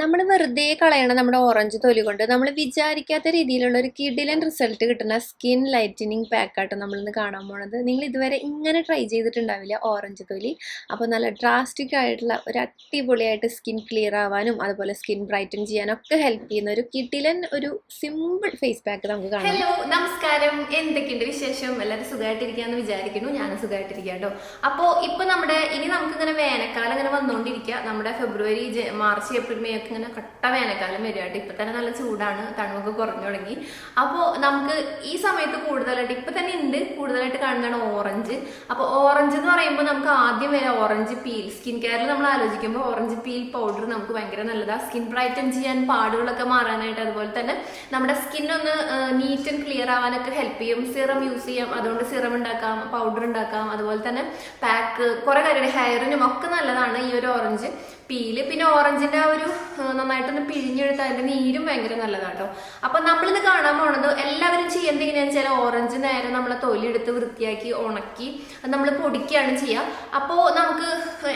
നമ്മൾ വെറുതെ കളയണ നമ്മുടെ ഓറഞ്ച് തൊലി കൊണ്ട് നമ്മൾ വിചാരിക്കാത്ത രീതിയിലുള്ള ഒരു കിഡിലൻ റിസൾട്ട് കിട്ടുന്ന സ്കിൻ ലൈറ്റനിങ് പാക്കായിട്ട് നമ്മളിന്ന് കാണാൻ പോണത്. നിങ്ങൾ ഇതുവരെ ഇങ്ങനെ ട്രൈ ചെയ്തിട്ടുണ്ടാവില്ല ഓറഞ്ച് തൊലി. അപ്പോൾ നല്ല ഡ്രാസ്റ്റിക് ആയിട്ടുള്ള ഒരു അടിപൊളിയായിട്ട് സ്കിൻ ക്ലിയർ ആവാനും അതുപോലെ സ്കിൻ ബ്രൈറ്റൻ ചെയ്യാനൊക്കെ ഹെൽപ്പ് ചെയ്യുന്ന ഒരു കിഡിലൻ ഒരു സിമ്പിൾ ഫേസ് പാക്ക് നമുക്ക് കാണാം. ഹലോ നമസ്കാരം. എന്തൊക്കെയുണ്ട് വിശേഷം? എല്ലാവരും സുഖമായിട്ടിരിക്കാന്ന് വിചാരിക്കുന്നു. ഞാനും സുഖമായിട്ടിരിക്കുക കേട്ടോ അപ്പോൾ ഇപ്പോൾ നമ്മുടെ ഇനി നമുക്കിങ്ങനെ വേനൽക്കാലം ഇങ്ങനെ വന്നുകൊണ്ടിരിക്കുക നമ്മുടെ ഫെബ്രുവരി മാർച്ച് ഏപ്രിൽ മെയ് ഒക്കെ ഇങ്ങനെ കട്ട വേനൽക്കാലം വരികയായിട്ട് ഇപ്പൊ തന്നെ നല്ല ചൂടാണ് തണുപ്പൊക്കെ കുറഞ്ഞു തുടങ്ങി. അപ്പോൾ നമുക്ക് ഈ സമയത്ത് കൂടുതലായിട്ട് ഇപ്പൊ തന്നെ ഉണ്ട് കൂടുതലായിട്ട് കാണുന്നതാണ് ഓറഞ്ച്. അപ്പോൾ ഓറഞ്ച് എന്ന് പറയുമ്പോൾ നമുക്ക് ആദ്യം വരെ ഓറഞ്ച് പീൽ. സ്കിൻ കെയറിൽ നമ്മൾ ആലോചിക്കുമ്പോൾ ഓറഞ്ച് പീൽ പൗഡർ നമുക്ക് ഭയങ്കര നല്ലതാണ് സ്കിൻ ബ്രൈറ്റൻ ചെയ്യാൻ പാടുകളൊക്കെ മാറാനായിട്ട് അതുപോലെ തന്നെ നമ്മുടെ സ്കിൻ ഒന്ന് നീറ്റ് ആൻഡ് ക്ലിയർ ആവാനൊക്കെ ഹെൽപ്പ് ചെയ്യും. സിറം യൂസ് ചെയ്യാം. അതുകൊണ്ട് സിറം ഉണ്ടാക്കാം പൗഡർ ഉണ്ടാക്കാം. അതുപോലെ തന്നെ പാക്ക് കുറെ കാര്യങ്ങൾ ഹെയറിനും ഒക്കെ നല്ലതാണ് ഈ ഒരു ഓറഞ്ച്. പീൽ പിന്നെ ഓറഞ്ചിന്റെ ആ ഒരു നന്നായിട്ടൊന്ന് പിഴിഞ്ഞെടുത്ത് അതിന്റെ നീരും ഭയങ്കര നല്ലതാണ് കേട്ടോ അപ്പൊ നമ്മളിന്ന് കാണാൻ പോണത് എല്ലാവരും ചെയ്യുന്നത് എങ്ങനെയാണെന്ന് വെച്ചാൽ ഓറഞ്ച് നേരെ നമ്മളെ തൊലിയെടുത്ത് വൃത്തിയാക്കി ഉണക്കി അത് നമ്മൾ പൊടിക്കുകയാണ് ചെയ്യുക. അപ്പോൾ നമുക്ക്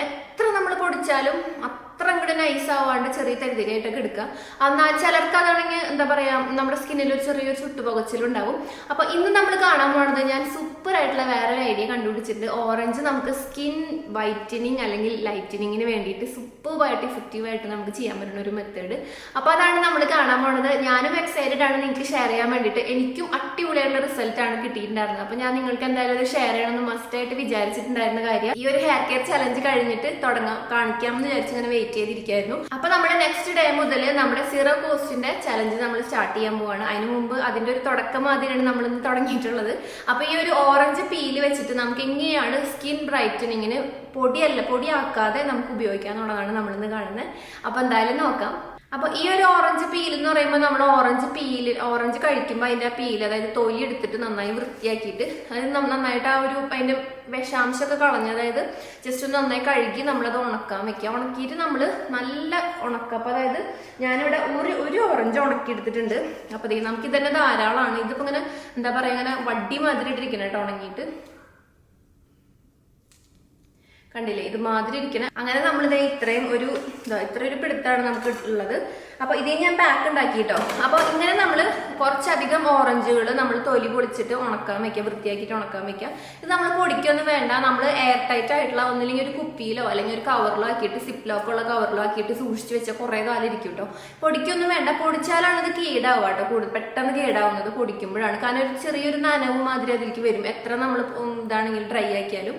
എത്ര നമ്മൾ പൊടിച്ചാലും അത്ര അങ്ങോട്ട് നൈസ് ആവാണ്ട് ചെറിയ തരുതിരിയായിട്ടൊക്കെ എടുക്കുക. എന്നാൽ ചിലർക്ക് അതാണെങ്കിൽ എന്താ പറയുക നമ്മുടെ സ്കിന്നിൽ ഒരു ചെറിയൊരു ചുട്ടുപകച്ചിലുണ്ടാവും. അപ്പോൾ ഇന്ന് നമ്മൾ കാണാൻ പോകുന്നത് ഞാൻ സൂപ്പർ ആയിട്ടുള്ള വേറെ ഒരു ഐഡിയ കണ്ടുപിടിച്ചിട്ടുണ്ട്. ഓറഞ്ച് നമുക്ക് സ്കിൻ വൈറ്റനിങ് അല്ലെങ്കിൽ ലൈറ്റനിങ്ങിന് വേണ്ടിയിട്ട് സൂപ്പർബായിട്ട് ഇഫക്റ്റീവായിട്ട് നമുക്ക് ചെയ്യാൻ പറ്റുന്ന ഒരു മെത്തേഡ് അപ്പോൾ അതാണ് നമ്മൾ കാണാൻ പോകുന്നത് ഞാനും എക്സൈറ്റഡ് ആണ്. നിങ്ങൾക്ക് ഷെയർ ചെയ്യാൻ വേണ്ടിയിട്ട്. എനിക്കും അടിപൊളിയായിട്ടുള്ള റിസൾട്ട് ആണ് കിട്ടിയിട്ടുണ്ടായിരുന്നത്. അപ്പൊ ഞാൻ നിങ്ങൾക്ക് എന്തായാലും ഒരു ഷെയർ ചെയ്യണമെന്ന് മസ്റ്റ് ആയിട്ട് വിചാരിച്ചിട്ടുണ്ടായിരുന്ന കാര്യം. ഈ ഒരു ഹെയർ കെയർ ചലഞ്ച് കഴിഞ്ഞിട്ട് തുടങ്ങാം കാണിക്കാം എന്ന് വിചാരിച്ച് ഇങ്ങനെ വെയിറ്റ് ചെയ്തിരിക്കായിരുന്നു. അപ്പൊ നമ്മുടെ നെക്സ്റ്റ് ഡേ മുതൽ നമ്മുടെ സീറോ കോസ്റ്റിന്റെ ചലഞ്ച് നമ്മൾ സ്റ്റാർട്ട് ചെയ്യാൻ പോവാണ്. അതിന് മുമ്പ് അതിന്റെ ഒരു തുടക്കം മാതിരിയാണ് നമ്മൾ ഇന്ന് തുടങ്ങിയിട്ടുള്ളത്. അപ്പൊ ഈ ഒരു ഓറഞ്ച് പീൽ വെച്ചിട്ട് നമുക്ക് എങ്ങനെയാണ് സ്കിൻ ബ്രൈറ്റനിങ്ങിന് പൊടിയല്ല പൊടിയാക്കാതെ നമുക്ക് ഉപയോഗിക്കാന്നുള്ളതാണ് നമ്മളിന്ന് കാണുന്നത്. അപ്പൊ എന്തായാലും നോക്കാം. അപ്പൊ ഈ ഒരു ഓറഞ്ച് പീൽ എന്ന് പറയുമ്പോൾ നമ്മൾ ഓറഞ്ച് പീൽ ഓറഞ്ച് കഴിക്കുമ്പോൾ അതിന്റെ പീൽ അതായത് തൊലി എടുത്തിട്ട് നന്നായി വൃത്തിയാക്കിയിട്ട് അത് നന്നായിട്ട് ആ ഒരു അതിന്റെ വിഷാംശമൊക്കെ കളഞ്ഞ് അതായത് ജസ്റ്റ് ഒന്ന് നന്നായി കഴുകി നമ്മളത് ഉണക്കാൻ വെക്കുക. ഉണക്കിയിട്ട് നമ്മൾ നല്ല ഉണക്കുക അപ്പൊ അതായത് ഞാനിവിടെ ഒരു ഒരു ഓറഞ്ച് ഉണക്കി എടുത്തിട്ടുണ്ട്. അപ്പൊ ദേ നമുക്ക് ഇതന്നെ ധാരാളമാണ്. ഇതിപ്പോ ഇങ്ങനെ എന്താ പറയാ ഇങ്ങനെ വടി മാതിരി ഇട്ടിരിക്കണം കേട്ടോ ഉണങ്ങിയിട്ട്. കണ്ടില്ലേ? ഇതുമാതിരി മാതിരി ഇരിക്കണ അങ്ങനെ നമ്മൾ ഇതേ ഇത്രയും ഒരു ഇതാ ഇത്ര ഒരു പിടുത്താണ് നമുക്ക് ഉള്ളത്. അപ്പൊ ഇതേ ഞാൻ പാക്ക് ഉണ്ടാക്കി കേട്ടോ അപ്പൊ ഇങ്ങനെ നമ്മൾ കുറച്ചധികം ഓറഞ്ചുകൾ നമ്മൾ തൊലി പൊളിച്ചിട്ട് ഉണക്കാൻ വെക്കുക വൃത്തിയാക്കിയിട്ട് ഉണക്കാൻ വെക്കുക. ഇത് നമ്മൾ പൊടിക്കൊന്നും വേണ്ട. നമ്മൾ എയർ ടൈറ്റ് ആയിട്ടുള്ള ഒന്നില്ലെങ്കിൽ ഒരു കുപ്പിയിലോ അല്ലെങ്കിൽ ഒരു കവറിലോ ആക്കിയിട്ട് സിപ്പ് ലോക്കുള്ള കവറിലോ ആക്കിയിട്ട് സൂക്ഷിച്ച് വെച്ചാൽ കുറേ കാലം ഇരിക്കും കേട്ടോ പൊടിക്കൊന്നും വേണ്ട. പൊടിച്ചാലാണ് ഇത് കേടാവുക കേട്ടോ കൂടുതൽ പെട്ടെന്ന് കേടാവുന്നത് പൊടിക്കുമ്പോഴാണ്. കാരണം ഒരു ചെറിയൊരു നനവും മാതിരി അതിലേക്ക് വരും. എത്ര നമ്മൾ ഇതാണെങ്കിൽ ഡ്രൈ ആക്കിയാലും.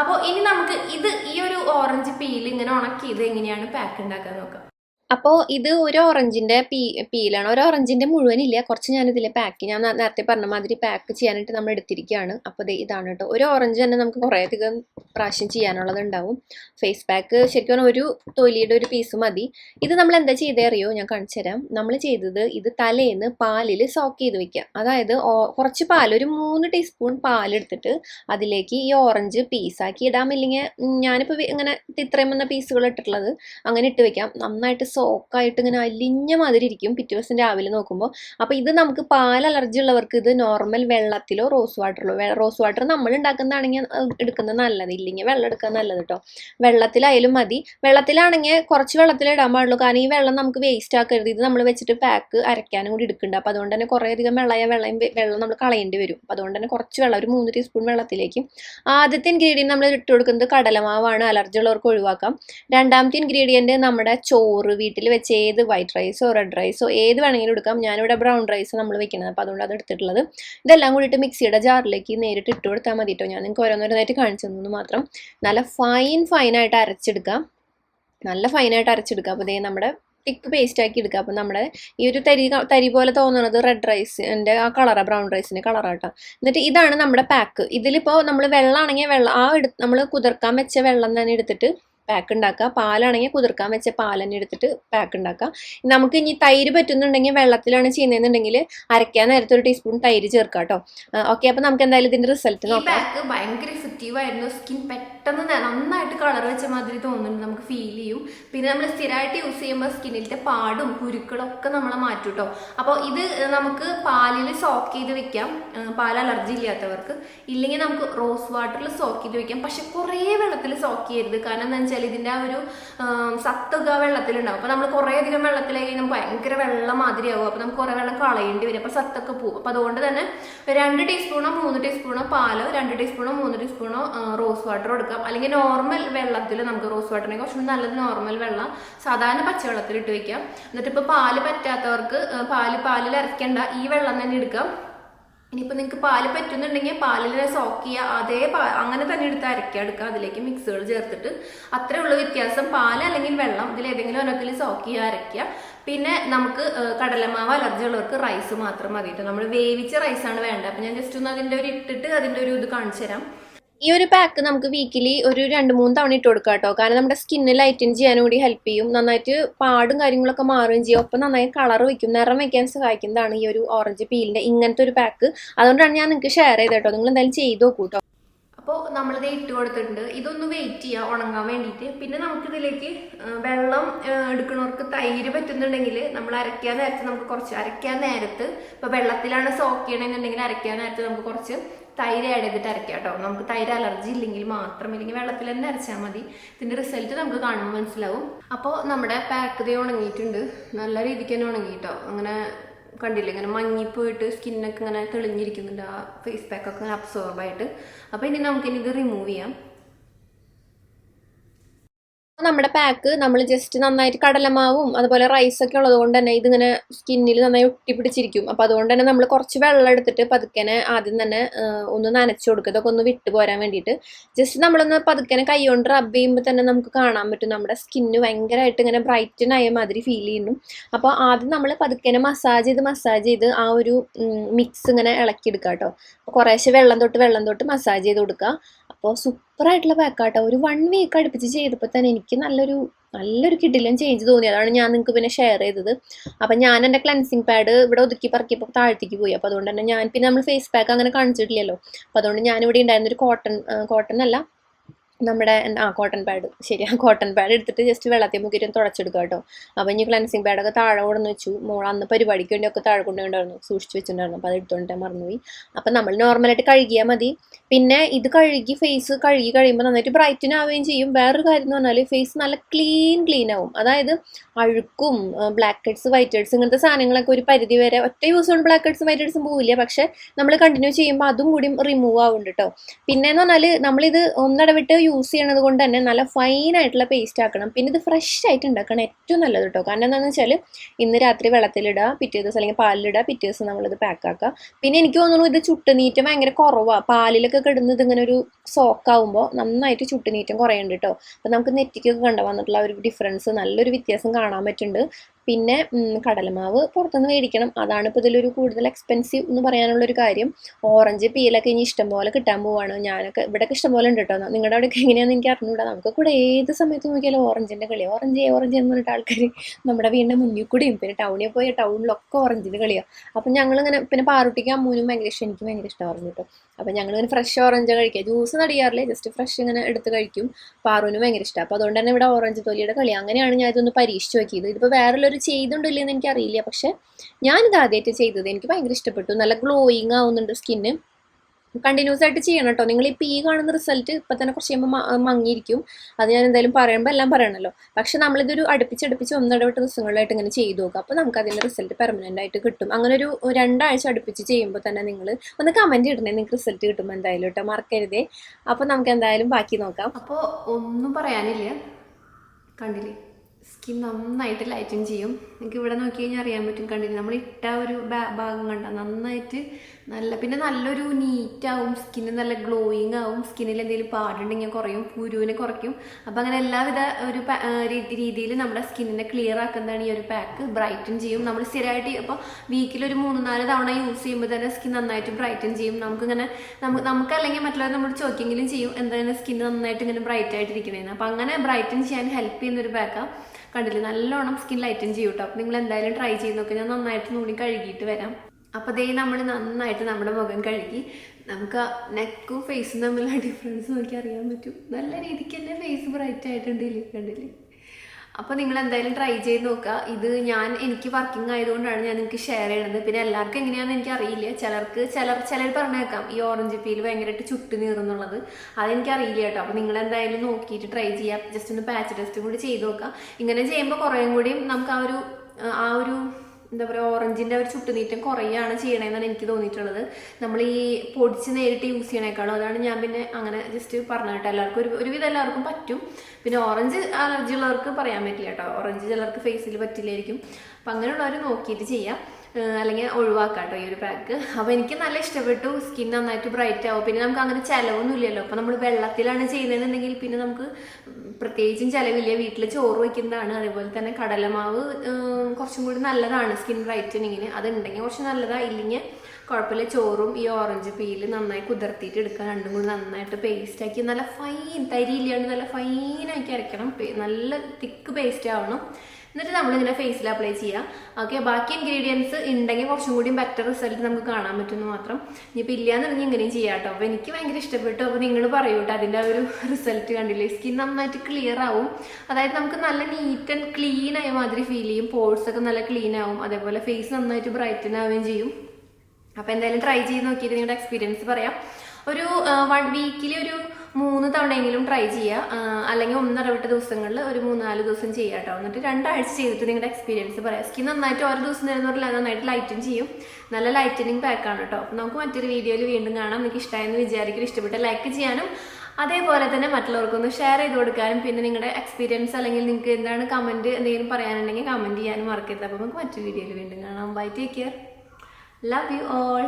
അപ്പോൾ ഇനി നമുക്ക് ഇത് ഈ ഒരു ഓറഞ്ച് പീൽ ഇങ്ങനെ ഉണക്കി ഇത് എങ്ങനെയാണ് പാക്ക് ഉണ്ടാക്കാൻ നോക്കാം? അപ്പോൾ ഇത് ഒരു ഓറഞ്ചിന്റെ പീ പീലാണ്. ഒരു ഓറഞ്ചിന്റെ മുഴുവനില്ല? കുറച്ച് ഞാനിതിൽ പാക്ക് ഞാൻ നേരത്തെ പറഞ്ഞ മാതിരി പാക്ക് ചെയ്യാനായിട്ട് നമ്മൾ എടുത്തിരിക്കുകയാണ് അപ്പോൾ ഇതാണ് കേട്ടോ ഒരു ഓറഞ്ച് തന്നെ നമുക്ക് കുറേ അധികം പ്രാവശ്യം ചെയ്യാനുള്ളത് ഉണ്ടാവും ഫേസ് പാക്ക് ശരിക്കും ഒരു തൊലിയുടെ ഒരു പീസ് മതി. ഇത് നമ്മൾ എന്താ ചെയ്തേ അറിയോ? ഞാൻ കാണിച്ചു തരാം. നമ്മൾ ചെയ്തത് ഇത് തലേന്ന് പാലിൽ സോക്ക് ചെയ്ത് വെക്കുക അതായത് കുറച്ച് പാൽ ഒരു മൂന്ന് ടീസ്പൂൺ പാലെടുത്തിട്ട് അതിലേക്ക് ഈ ഓറഞ്ച് പീസാക്കി ഇടാമില്ലെങ്കിൽ ഞാനിപ്പോൾ ഇങ്ങനെ ഇത്രയും വന്ന പീസുകൾ ഇട്ടിട്ടുള്ളത് അങ്ങനെ ഇട്ട് വെക്കാം. നന്നായിട്ട് സോക്കായിട്ട് ഇങ്ങനെ അലിഞ്ഞ മാതിരി ഇരിക്കും പിറ്റേ ദിവസം രാവിലെ നോക്കുമ്പോൾ അപ്പോൾ ഇത് നമുക്ക് പാൽ അലർജി ഉള്ളവർക്ക് ഇത് നോർമൽ വെള്ളത്തിലോ റോസ് വാട്ടറിലോ റോസ് വാട്ടർ നമ്മൾ ഉണ്ടാക്കുന്നതാണെങ്കിൽ എടുക്കുന്നത് നല്ലത് ഇല്ലെങ്കിൽ വെള്ളം എടുക്കാൻ നല്ലത് കേട്ടോ വെള്ളത്തിലായാലും മതി. വെള്ളത്തിലാണെങ്കിൽ കുറച്ച് വെള്ളത്തിലേ ഇടാൻ പാടുള്ളൂ. കാരണം ഈ വെള്ളം നമുക്ക് വേസ്റ്റ് ആക്കരുത്. ഇത് നമ്മൾ വെച്ചിട്ട് പാക്ക് അരയ്ക്കാനും കൂടി എടുക്കുന്നുണ്ട്. അപ്പോൾ അതുകൊണ്ട് തന്നെ കുറേയധികം വെള്ളമായ വെള്ളം വെള്ളം നമ്മൾ കളയേണ്ടി വരും. അപ്പോൾ അതുകൊണ്ട് തന്നെ കുറച്ച് വെള്ളം ഒരു മൂന്ന് ടീസ്പൂൺ വെള്ളത്തിലേക്ക്. ആദ്യത്തെ ഇൻഗ്രീഡിയന്റ് നമ്മൾ ഇട്ട് കൊടുക്കുന്നത് കടലമാവാണ്. അലർജി ഉള്ളവർക്ക് ഒഴിവാക്കാം. രണ്ടാമത്തെ ഇൻഗ്രീഡിയന്റ് നമ്മുടെ ചോറ് വീട്ടിൽ വെച്ച് ഏത് വൈറ്റ് റൈസോ റെഡ് റൈസോ ഏത് വേണമെങ്കിലും എടുക്കാം. ഞാനിവിടെ ബ്രൗൺ റൈസ് നമ്മൾ വെക്കുന്നത്. അപ്പോൾ അതുകൊണ്ട് അത് എടുത്തിട്ടുള്ളത്. ഇതെല്ലാം കൂടിയിട്ട് മിക്സിയുടെ ജാറിലേക്ക് നേരിട്ട് ഇട്ട് കൊടുത്താൽ മതി കേട്ടോ ഞാൻ നിങ്ങൾക്ക് ഓരോന്നോരോന്നായിട്ട് കാണിച്ചു തന്നു മാത്രം. നല്ല ഫൈൻ ഫൈനായിട്ട് അരച്ചെടുക്കാം. നല്ല ഫൈനായിട്ട് അരച്ചെടുക്കുക അപ്പോൾ ഇതേ നമ്മുടെ തിക്ക് പേസ്റ്റ് ആക്കി എടുക്കുക അപ്പം നമ്മുടെ ഈ ഒരു തരി തരി പോലെ തോന്നുന്നത് റെഡ് റൈസിന്റെ ആ കളറാണ് ബ്രൗൺ റൈസിന്റെ കളറാട്ടോ എന്നിട്ട് ഇതാണ് നമ്മുടെ പാക്ക് ഇതിലിപ്പോൾ നമ്മൾ വെള്ളമാണെങ്കിൽ വെള്ളം ആ എടു നമ്മൾ കുതിർക്കാൻ വെച്ച വെള്ളം തന്നെ എടുത്തിട്ട് പാക്ക് ഉണ്ടാക്കുക. പാലാണെങ്കിൽ കുതിർക്കാൻ വെച്ച പാൽ തന്നെ എടുത്തിട്ട് പാക്ക് ഉണ്ടാക്കുക. നമുക്ക് ഇനി തൈര് പറ്റുന്നുണ്ടെങ്കിൽ വെള്ളത്തിലാണ് ചെയ്യുന്നതെന്നുണ്ടെങ്കിൽ അരയ്ക്കാൻ നേരത്തെ ഒരു ടീസ്പൂൺ തൈര് ചേർക്കാം കേട്ടോ ഓക്കെ അപ്പോൾ നമുക്ക് എന്തായാലും ഇതിന്റെ റിസൾട്ട് നോക്കാം. ഭയങ്കര എഫക്റ്റീവ് ആയിരുന്നു. സ്കിൻ പെട്ടെന്ന് പെട്ടെന്ന് നന്നായിട്ട് കളർ വെച്ച മാതിരി തോന്നുന്നുണ്ട് നമുക്ക് ഫീൽ ചെയ്യും. പിന്നെ നമ്മൾ സ്ഥിരമായിട്ട് യൂസ് ചെയ്യുമ്പോൾ സ്കിന്നിലത്തെ പാടും കുരുക്കളും ഒക്കെ നമ്മളെ മാറ്റും കേട്ടോ അപ്പോൾ ഇത് നമുക്ക് പാലിൽ സോക്ക് ചെയ്ത് വെക്കാം. പാൽ അലർജി ഇല്ലാത്തവർക്ക്. ഇല്ലെങ്കിൽ നമുക്ക് റോസ് വാട്ടറിൽ സോക്ക് ചെയ്ത് വെക്കാം. പക്ഷെ കുറേ വെള്ളത്തിൽ സോക്ക് ചെയ്യരുത്. കാരണം എന്താ വെച്ചാൽ ഇതിന്റെ ആ ഒരു സത്തുക വെള്ളത്തിലുണ്ടാവും. അപ്പോൾ നമ്മൾ കുറേ അധികം വെള്ളത്തിലായി കഴിഞ്ഞാൽ ഭയങ്കര വെള്ളം മാതിരിയാവും. അപ്പോൾ നമുക്ക് കുറേ വെള്ളം കളയേണ്ടി വരും. അപ്പോൾ സത്തൊക്കെ പോകും അപ്പോൾ അതുകൊണ്ട് തന്നെ രണ്ട് ടീസ്പൂണോ മൂന്ന് ടീസ്പൂണോ പാലോ രണ്ട് ടീസ്പൂണോ മൂന്ന് ടീസ്പൂണോ റോസ് വാട്ടർ എടുക്കാം അല്ലെങ്കിൽ നോർമൽ വെള്ളത്തിൽ നമുക്ക് റോസ് വാട്ടറിനെ കുറച്ചുകൂടി നല്ലത് നോർമൽ വെള്ളം സാധാരണ പച്ചവെള്ളത്തിൽ ഇട്ട് വെക്കാം. എന്നിട്ട് ഇപ്പോൾ പാൽ പറ്റാത്തവർക്ക് പാൽ പാലിൽ അരയ്ക്കേണ്ട ഈ വെള്ളം തന്നെ എടുക്കാം ഇനിയിപ്പോൾ നിങ്ങൾക്ക് പാൽ പറ്റുന്നുണ്ടെങ്കിൽ പാലിൽ സോക്ക് ചെയ്യുക അതേ പാ അങ്ങനെ തന്നെ എടുത്ത് അരക്കുക എടുക്കുക. അതിലേക്ക് മിക്സുകൾ ചേർത്തിട്ട് അത്രേ ഉള്ളൂ വ്യത്യാസം. പാൽ അല്ലെങ്കിൽ വെള്ളം ഇതിൽ ഏതെങ്കിലും ഒരത്തിൽ സോക്ക് ചെയ്യുക അരയ്ക്കുക. പിന്നെ നമുക്ക് കടലമാവ് അലർജി ഉള്ളവർക്ക് റൈസ് മാത്രം മതി കേട്ടോ. നമ്മൾ വേവിച്ച റൈസാണ് വേണ്ടത്. അപ്പം ഞാൻ ജസ്റ്റ് ഒന്ന് അതിന്റെ ഒരു ഇട്ടിട്ട് അതിന്റെ ഒരു ഇത് കാണിച്ചു തരാം. ഈ ഒരു പാക്ക് നമുക്ക് വീക്കിലി ഒരു രണ്ട് മൂന്ന് തവണ ഇട്ട് കൊടുക്കാം കേട്ടോ. കാരണം നമ്മുടെ സ്കിന്ന് ലൈറ്റൻ ചെയ്യാനും കൂടി ഹെൽപ്പ് ചെയ്യും. നന്നായിട്ട് പാടും കാര്യങ്ങളൊക്കെ മാറുകയും ചെയ്യും. ഒപ്പം നന്നായി കളർ വയ്ക്കും. നിറം വയ്ക്കാൻ സഹായിക്കുന്നതാണ് ഈ ഒരു ഓറഞ്ച് പീലിന്റെ ഇങ്ങനത്തെ ഒരു പാക്ക് അതുകൊണ്ടാണ് ഞാൻ നിങ്ങൾക്ക് ഷെയർ ചെയ്ത് കേട്ടോ. നിങ്ങൾ എന്തായാലും ചെയ്ത് നോക്കൂ കേട്ടോ. അപ്പോൾ നമ്മളിത് ഇട്ട് കൊടുത്തിട്ടുണ്ട്. ഇതൊന്ന് വെയിറ്റ് ചെയ്യുക ഉണങ്ങാൻ വേണ്ടിയിട്ട്. പിന്നെ നമുക്കിതിലേക്ക് വെള്ളം എടുക്കുന്നവർക്ക് തൈര് പറ്റുന്നുണ്ടെങ്കിൽ നമ്മൾ അരയ്ക്കാൻ നേരത്ത് നമുക്ക് കുറച്ച് അരയ്ക്കാൻ നേരത്ത് ഇപ്പോൾ വെള്ളത്തിലാണ് സോക്ക് ചെയ്യണമെന്നുണ്ടെങ്കിൽ അരയ്ക്കാൻ നേരത്ത് നമുക്ക് കുറച്ച് തൈര് ആഡ് ചെയ്തിട്ട് കേട്ടോ. നമുക്ക് തൈര് അലർജി ഇല്ലെങ്കിൽ മാത്രം ഇല്ലെങ്കിൽ വെള്ളത്തിൽ തന്നെ അരച്ചാൽ മതി. ഇതിന്റെ റിസൾട്ട് നമുക്ക് കാണുമ്പോൾ മനസ്സിലാവും. അപ്പോൾ നമ്മുടെ പാക്ക് ദേ ഉണങ്ങിയിട്ടുണ്ട്. നല്ല രീതിക്ക് തന്നെ ഉണങ്ങി കേട്ടോ. അങ്ങനെ കണ്ടില്ല? ഇങ്ങനെ മങ്ങിപ്പോയിട്ട് സ്കിന്നൊക്കെ ഇങ്ങനെ തെളിഞ്ഞിരിക്കുന്നുണ്ട്. ആ ഫേസ് പാക്കൊക്കെ അബ്സോർബായിട്ട് അപ്പോൾ ഇനി നമുക്കിനി ഇത് റിമൂവ് ചെയ്യാം. നമ്മുടെ പാക്ക് നമ്മൾ ജസ്റ്റ് നന്നായിട്ട് കടലമാവും അതുപോലെ റൈസ് ഒക്കെ ഉള്ളത് കൊണ്ട് തന്നെ ഇതിങ്ങനെ സ്കിന്നിൽ നന്നായി ഒട്ടിപ്പിടിച്ചിരിക്കും അപ്പോൾ അതുകൊണ്ട് തന്നെ നമ്മൾ കുറച്ച് വെള്ളം എടുത്തിട്ട് പതുക്കനെ ആദ്യം തന്നെ ഒന്ന് നനച്ചു കൊടുക്കുക ഇതൊക്കെ ഒന്ന് വിട്ടു പോരാൻ വേണ്ടിയിട്ട്. ജസ്റ്റ് നമ്മളൊന്ന് പതുക്കനെ കൈ കൊണ്ട് റബ്ബ് ചെയ്യുമ്പോൾ തന്നെ നമുക്ക് കാണാൻ പറ്റും. നമ്മുടെ സ്കിന്ന് ഭയങ്കരമായിട്ട് ഇങ്ങനെ ബ്രൈറ്റൻ ആയ മാതിരി ഫീൽ ചെയ്യുന്നു. അപ്പോൾ ആദ്യം നമ്മൾ പതുക്കനെ മസാജ് ചെയ്ത് മസാജ് ചെയ്ത് ആ ഒരു മിക്സ് ഇങ്ങനെ ഇളക്കിയെടുക്കുക കേട്ടോ കുറേശ്ശെ വെള്ളം തൊട്ട് വെള്ളം തൊട്ട് മസാജ് ചെയ്ത് കൊടുക്കുക. അപ്പോൾ സൂപ്പറായിട്ടുള്ള പാക്കാട്ടോ ഒരു വൺ വീക്ക് അടുപ്പിച്ച് ചെയ്തപ്പോൾ തന്നെ എനിക്ക് നല്ലൊരു നല്ലൊരു കിഡിലും ചേഞ്ച് തോന്നി. അതാണ് ഞാൻ നിങ്ങൾക്ക് പിന്നെ ഷെയർ ചെയ്തത്. അപ്പം ഞാൻ എന്റെ ക്ലൻസിങ് പാഡ് ഇവിടെ ഒതുക്കി പറക്കിയപ്പോൾ താഴ്ത്തേക്ക് പോയി. അപ്പോൾ അതുകൊണ്ട് തന്നെ ഞാൻ പിന്നെ നമ്മൾ ഫേസ് പാക്ക് അങ്ങനെ കാണിച്ചിട്ടില്ലല്ലോ. അപ്പോൾ അതുകൊണ്ട് ഞാനിവിടെ ഉണ്ടായിരുന്നൊരു കോട്ടൺ കോട്ടൺ അല്ല നമ്മുടെ ആ കോട്ടൺ പാഡ് ശരി ആ കോട്ടൺ പാഡ് എടുത്തിട്ട് ജസ്റ്റ് വെള്ളത്തിൽ മുക്കിയിട്ട് തുടച്ചെടുക്കുക കേട്ടോ. അപ്പോൾ ഇനി ക്ലൻസിങ് പാഡൊക്കെ താഴെ കൊണ്ടുവന്ന് വെച്ചു. മോൾ അന്ന് പരിപാടിക്ക് വേണ്ടിയൊക്കെ താഴെ കൊണ്ടുപോയിട്ടുണ്ടായിരുന്നു സൂക്ഷിച്ച് വെച്ചിട്ടുണ്ടായിരുന്നു. അപ്പോൾ അത് എടുത്തോണ്ട് ഞാൻ മറന്നുപോയി. അപ്പം നമ്മൾ നോർമലായിട്ട് കഴുകിയാൽ മതി. പിന്നെ ഇത് കഴുകി ഫേസ് കഴുകി കഴിയുമ്പോൾ നന്നായിട്ട് ബ്രൈറ്റൻ ആവുകയും ചെയ്യും. വേറൊരു കാര്യം എന്ന് പറഞ്ഞാൽ ഫേസ് നല്ല ക്ലീൻ ക്ലീൻ ആവും. അതായത് അഴുക്കും ബ്ലാക്ക് ഹെഡ്സ് വൈറ്റ് ഹെഡ്സ് ഇങ്ങനത്തെ സാധനങ്ങളൊക്കെ ഒരു പരിധി വരെ ഒറ്റ യൂസ് കൊണ്ട് ബ്ലാക്ക് ഹെഡ്സും വൈറ്റ് ഹെഡ്സും പോവില്ല. പക്ഷെ നമ്മൾ കണ്ടിന്യൂ ചെയ്യുമ്പോൾ അതും കൂടി റിമൂവ് ആവുന്നുണ്ട് കേട്ടോ. പിന്നെ എന്ന് പറഞ്ഞാൽ നമ്മളിത് ഒന്നിടവിട്ട് യൂസ് ചെയ്യണത് കൊണ്ട് തന്നെ നല്ല ഫൈൻ ആയിട്ടുള്ള പേസ്റ്റ് ആക്കണം. പിന്നെ ഇത് ഫ്രഷ് ആയിട്ട് ഉണ്ടാക്കണം ഏറ്റവും നല്ലത് കേട്ടോ കാരണം എന്താണെന്ന് വെച്ചാൽ ഇന്ന് രാത്രി വെള്ളത്തിലിടുക പിറ്റേ ദിവസം അല്ലെങ്കിൽ പാലിലിടുക പിറ്റേ ദിവസം നമ്മളിത് പാക്ക് ആക്കുക പിന്നെ എനിക്ക് തോന്നുന്നു ഇത് ചുട്ടുനീറ്റം ഭയങ്കര കുറവാണ് പാലിലൊക്കെ കിടന്നത് ഇങ്ങനെ ഒരു സോക്കാവുമ്പോൾ നന്നായിട്ട് ചുട്ടുനീറ്റം കുറയുന്നുണ്ട് കേട്ടോ അപ്പോൾ നമുക്ക് നെറ്റിക്കൊക്കെ കണ്ട വന്നിട്ടുള്ള ഒരു ഡിഫറൻസ് നല്ലൊരു വ്യത്യാസം കാണാൻ പറ്റുന്നുണ്ട്. പിന്നെ കടലമാവ് പുറത്തുനിന്ന് മേടിക്കണം. അതാണ് ഇപ്പോൾ ഇതിലൊരു കൂടുതൽ എക്സ്പെൻസീവ് എന്ന് പറയാനുള്ളൊരു കാര്യം. ഓറഞ്ച് പീലൊക്കെ ഇനി ഇഷ്ടംപോലെ കിട്ടാൻ പോവാണ്. ഞാനൊക്കെ ഇവിടെയൊക്കെ ഇഷ്ടംപോലെ ഉണ്ട് കേട്ടോ നിങ്ങളുടെ അവിടെയൊക്കെ എങ്ങനെയാണെന്ന് എനിക്ക് അറിഞ്ഞുകൂടാ നമുക്ക് കൂടെ ഏത് സമയത്ത് നോക്കിയാലും ഓറഞ്ചിന്റെ കളി ഓറഞ്ച് ഓറഞ്ച് എന്ന് പറഞ്ഞിട്ട് ആൾക്കാർ നമ്മുടെ വീടിന്റെ മുന്നിൽ കൂടിയും പിന്നെ ടൗണിൽ പോയ ടൗണിലൊക്കെ ഓറഞ്ചിന്റെ കളിയാണ് അപ്പം ഞങ്ങളിങ്ങനെ പിന്നെ പാറുട്ടിക്ക് അമ്മൂനും ഭയങ്കര ഇഷ്ടം. എനിക്ക് ഭയങ്കര ഇഷ്ടം ഓറഞ്ച് കേട്ടോ അപ്പം ഞങ്ങളിങ്ങനെ ഫ്രഷ് ഓറഞ്ച് കഴിക്കുക ജ്യൂസ് നടിയാറില്ലേ ജസ്റ്റ് ഫ്രഷ് ഇങ്ങനെ എടുത്ത് കഴിക്കും. പാറുവിന് ഭയങ്കര ഇഷ്ടം. അപ്പോൾ അതുകൊണ്ട് തന്നെ ഇവിടെ ഓറഞ്ച് തൊലിയുടെ കളി. അങ്ങനെയാണ് ഞാൻ ഇതൊന്ന് പരീക്ഷിച്ച് നോക്കിയത്. ഇതിപ്പോൾ വേറെയുള്ളൊരു ചെയ്തുണ്ടോ ഇല്ലെന്ന് എനിക്കറിയില്ല. പക്ഷേ ഞാനിത് ആദ്യമായിട്ട് ചെയ്തത്. എനിക്ക് ഭയങ്കര ഇഷ്ടപ്പെട്ടു. നല്ല ഗ്ലോയിങ് ആവുന്നുണ്ട് സ്കിന്ന് കണ്ടിന്യൂസ് ആയിട്ട് ചെയ്യണം കേട്ടോ നിങ്ങൾ ഇപ്പോൾ ഈ കാണുന്ന റിസൾട്ട് ഇപ്പം തന്നെ കുറച്ച് കഴിയുമ്പോൾ മങ്ങിയിരിക്കും. അത് ഞാൻ എന്തായാലും പറയുമ്പോൾ എല്ലാം പറയണമല്ലോ പക്ഷെ നമ്മളിതൊരു അടുപ്പിച്ചടുപ്പിച്ച് ഒന്നിടവിട്ട് ദിവസങ്ങളിലായിട്ട് ഇങ്ങനെ ചെയ്തു നോക്കുക. അപ്പോൾ നമുക്ക് അതിന്റെ റിസൾട്ട് പെർമനന്റ് ആയിട്ട് കിട്ടും. അങ്ങനെ ഒരു രണ്ടാഴ്ച അടുപ്പിച്ച് ചെയ്യുമ്പോൾ തന്നെ നിങ്ങൾ ഒന്ന് കമന്റ് ഇടണേ. നിങ്ങൾക്ക് റിസൾട്ട് കിട്ടും എന്തായാലും കേട്ടോ മറക്കരുതേ. അപ്പോൾ നമുക്ക് എന്തായാലും ബാക്കി നോക്കാം. അപ്പോൾ ഒന്നും പറയാനില്ല. കണ്ടില്ലേ? സ്കിൻ നന്നായിട്ട് ലൈറ്റൻ ചെയ്യും. നിങ്ങൾക്ക് ഇവിടെ നോക്കി കഴിഞ്ഞാൽ അറിയാൻ പറ്റും. കണ്ടില്ല? നമ്മൾ ഇട്ട ഒരു ഭാഗം കണ്ട നന്നായിട്ട് നല്ല പിന്നെ നല്ലൊരു നീറ്റാവും സ്കിന്ന് നല്ല ഗ്ലോയിങ് ആവും. സ്കിന്നിൽ എന്തെങ്കിലും പാടുണ്ടെങ്കിൽ കുറയും. പുരുവിനെ കുറയ്ക്കും. അപ്പോൾ അങ്ങനെ എല്ലാവിധ ഒരു രീതിയിൽ നമ്മുടെ സ്കിന്നിനെ ക്ലിയർ ആക്കുന്നതാണ് ഈ ഒരു പാക്ക് ബ്രൈറ്റൻ ചെയ്യും. നമ്മൾ സ്ഥിരമായിട്ട് ഇപ്പോൾ വീക്കിൽ ഒരു മൂന്ന് നാല് തവണ യൂസ് ചെയ്യുമ്പോൾ തന്നെ സ്കിൻ നന്നായിട്ട് ബ്രൈറ്റൻ ചെയ്യും. നമുക്കിങ്ങനെ നമുക്ക് നമുക്കല്ലെങ്കിൽ മറ്റുള്ളവർ നമ്മൾ ചോദിക്കെങ്കിലും ചെയ്യും. എന്താണ് സ്കിൻ നന്നായിട്ട് ഇങ്ങനെ ബ്രൈറ്റ് ആയിട്ടിരിക്കണേന്ന്. അപ്പോൾ അങ്ങനെ ബ്രൈറ്റൻ ചെയ്യാൻ ഹെൽപ്പ് ചെയ്യുന്ന ഒരു പാക്കാണ് കണ്ടില്ലേ? നല്ലോണം സ്കിൻ ലൈറ്റൻ ചെയ്യും കേട്ടോ അപ്പോൾ നിങ്ങൾ എന്തായാലും ട്രൈ ചെയ്ത് നോക്കുക ഞാൻ നന്നായിട്ട് നൂണി കഴുകിയിട്ട് വരാം. അപ്പോൾ ദേ നമ്മൾ നന്നായിട്ട് നമ്മുടെ മുഖം കഴുകി. നമുക്ക് നെക്കും ഫേസും തമ്മിലുള്ള ഡിഫറൻസ് നോക്കി അറിയാൻ പറ്റും. നല്ല രീതിക്ക് തന്നെ ഫേസ് ബ്രൈറ്റ് ആയിട്ടുണ്ട് ഇല്ലേ? കണ്ടില്ലേ? അപ്പോൾ നിങ്ങൾ എന്തായാലും ട്രൈ ചെയ്ത് നോക്കുക. ഇത് ഞാൻ എനിക്ക് വർക്കിംഗ് ആയതുകൊണ്ടാണ് ഞാൻ നിങ്ങൾക്ക് ഷെയർ ചെയ്യുന്നത് പിന്നെ എല്ലാവർക്കും എങ്ങനെയാണെന്ന് എനിക്ക് അറിയില്ല. ചിലർക്ക് ചിലർ ചിലർ പറഞ്ഞേക്കാം ഈ ഓറഞ്ച് പീൽ ഭയങ്കരമായിട്ട് ചുട്ട് നീറുന്നുള്ളത്. അതെനിക്ക് അറിയില്ല കേട്ടോ. അപ്പോൾ നിങ്ങൾ എന്തായാലും നോക്കിയിട്ട് ട്രൈ ചെയ്യാം ജസ്റ്റ് ഒന്ന് പാച്ച് ടെസ്റ്റും കൂടി ചെയ്ത് നോക്കാം ഇങ്ങനെ ചെയ്യുമ്പോൾ കുറേയും കൂടിയും നമുക്ക് ആ ഒരു ആ ഒരു എന്താ പറയുക ഓറഞ്ചിന്റെ ഒരു ചുട്ടുനീറ്റം കുറയാണ് ചെയ്യണമെന്നാണ് എനിക്ക് തോന്നിയിട്ടുള്ളത്. നമ്മൾ ഈ പൊടിച്ച് നേരിട്ട് യൂസ് ചെയ്യണേക്കാളും അതാണ് ഞാൻ പിന്നെ അങ്ങനെ ജസ്റ്റ് പറഞ്ഞു കേട്ടോ. എല്ലാവർക്കും ഒരു ഒരുവിധം എല്ലാവർക്കും പറ്റും. പിന്നെ ഓറഞ്ച് അലർജി ഉള്ളവർക്ക് പറയാൻ പറ്റില്ല കേട്ടോ. ഓറഞ്ച് ചിലർക്ക് ഫേസിൽ പറ്റില്ലായിരിക്കും. അപ്പം അങ്ങനെയുള്ളവർ നോക്കിയിട്ട് ചെയ്യാം. അല്ലെങ്കിൽ ഒഴിവാക്കാം കേട്ടോ ഈ ഒരു പാക്ക് അപ്പോൾ എനിക്ക് നല്ല ഇഷ്ടപ്പെട്ടു. സ്കിൻ നന്നായിട്ട് ബ്രൈറ്റ് ആവും. പിന്നെ നമുക്ക് അങ്ങനെ ചിലവൊന്നും ഇല്ലല്ലോ. അപ്പോൾ നമ്മൾ വെള്ളത്തിലാണ് ചെയ്യുന്നതെന്നുണ്ടെങ്കിൽ പിന്നെ നമുക്ക് പ്രത്യേകിച്ചും ചിലവില്ല. വീട്ടിൽ ചോറ് വയ്ക്കുന്നതാണ്. അതേപോലെ തന്നെ കടലമാവ് കുറച്ചും കൂടി നല്ലതാണ് സ്കിൻ ബ്രൈറ്റനിങ്ങിന് അതുണ്ടെങ്കിൽ കുറച്ച് നല്ലതാണ് ഇല്ലെങ്കിൽ കുഴപ്പമില്ല. ചോറും ഈ ഓറഞ്ച് പീൽ നന്നായി കുതിർത്തിയിട്ട് എടുക്കുക. രണ്ടും കൂടി നന്നായിട്ട് പേസ്റ്റ് ആക്കി നല്ല ഫൈൻ തരിയില്ലാണ്ട് നല്ല ഫൈനാക്കി അരക്കണം നല്ല തിക്ക് പേസ്റ്റ് ആവണം. എന്നിട്ട് നമ്മളിങ്ങനെ ഫേസിൽ അപ്ലൈ ചെയ്യുക ഓക്കെ ബാക്കി ഇൻഗ്രീഡിയൻസ് ഉണ്ടെങ്കിൽ കുറച്ചും കൂടി ബെറ്റർ റിസൾട്ട് നമുക്ക് കാണാൻ പറ്റുമെന്ന് മാത്രം. ഇനിയിപ്പോൾ ഇല്ലയെന്നുണ്ടെങ്കിൽ ഇങ്ങനെയും ചെയ്യാം കേട്ടോ. അപ്പോൾ എനിക്ക് ഭയങ്കര ഇഷ്ടപ്പെട്ടു. അപ്പോൾ നിങ്ങൾ പറയൂ കേട്ടോ അതിന്റെ ഒരു റിസൾട്ട് കണ്ടില്ലേ? സ്കിൻ നന്നായിട്ട് ക്ലിയർ ആവും. അതായത് നമുക്ക് നല്ല നീറ്റ് ആൻഡ് ക്ലീൻ ആയ മാതിരി ഫീൽ ചെയ്യും. പോഴ്സ് ഒക്കെ നല്ല ക്ലീൻ ആവും. അതേപോലെ ഫേസ് നന്നായിട്ട് ബ്രൈറ്റൻ ആവുകയും ചെയ്യും. അപ്പോൾ എന്തായാലും ട്രൈ ചെയ്ത് നോക്കിയിട്ട് നിങ്ങളുടെ എക്സ്പീരിയൻസ് പറയാം. ഒരു വൺ വീക്കിൽ ഒരു മൂന്ന് തവണയെങ്കിലും ട്രൈ ചെയ്യുക അല്ലെങ്കിൽ ഒന്നിടവിട്ട ദിവസങ്ങളിൽ ഒരു മൂന്നാൽ ദിവസം ചെയ്യുക കേട്ടോ എന്നിട്ട് രണ്ടാഴ്ച ചെയ്തിട്ട് നിങ്ങളുടെ എക്സ്പീരിയൻസ് പറയാം. സ്കിൻ നന്നായിട്ട് ഓരോ ദിവസം തരുന്നവരില്ല നന്നായിട്ട് ലൈറ്റൻ ചെയ്യും. നല്ല ലൈറ്റനിങ് പാക്കാണ് കേട്ടോ അപ്പോൾ നമുക്ക് മറ്റൊരു വീഡിയോയിൽ വീണ്ടും കാണാം. നിങ്ങൾക്ക് ഇഷ്ടമായെന്ന് വിചാരിക്കും ഇഷ്ടപ്പെട്ട ലൈക്ക് ചെയ്യാനും അതേപോലെ തന്നെ മറ്റുള്ളവർക്കൊന്ന് ഷെയർ ചെയ്ത് കൊടുക്കാനും പിന്നെ നിങ്ങളുടെ എക്സ്പീരിയൻസ് അല്ലെങ്കിൽ നിങ്ങൾക്ക് എന്താണ് കമന്റ് എന്തെങ്കിലും പറയാനുണ്ടെങ്കിൽ കമന്റ് ചെയ്യാനും മറക്കരുത്. അപ്പോൾ നമുക്ക് മറ്റൊരു വീഡിയോയിൽ വീണ്ടും കാണാം. Bye take care love you all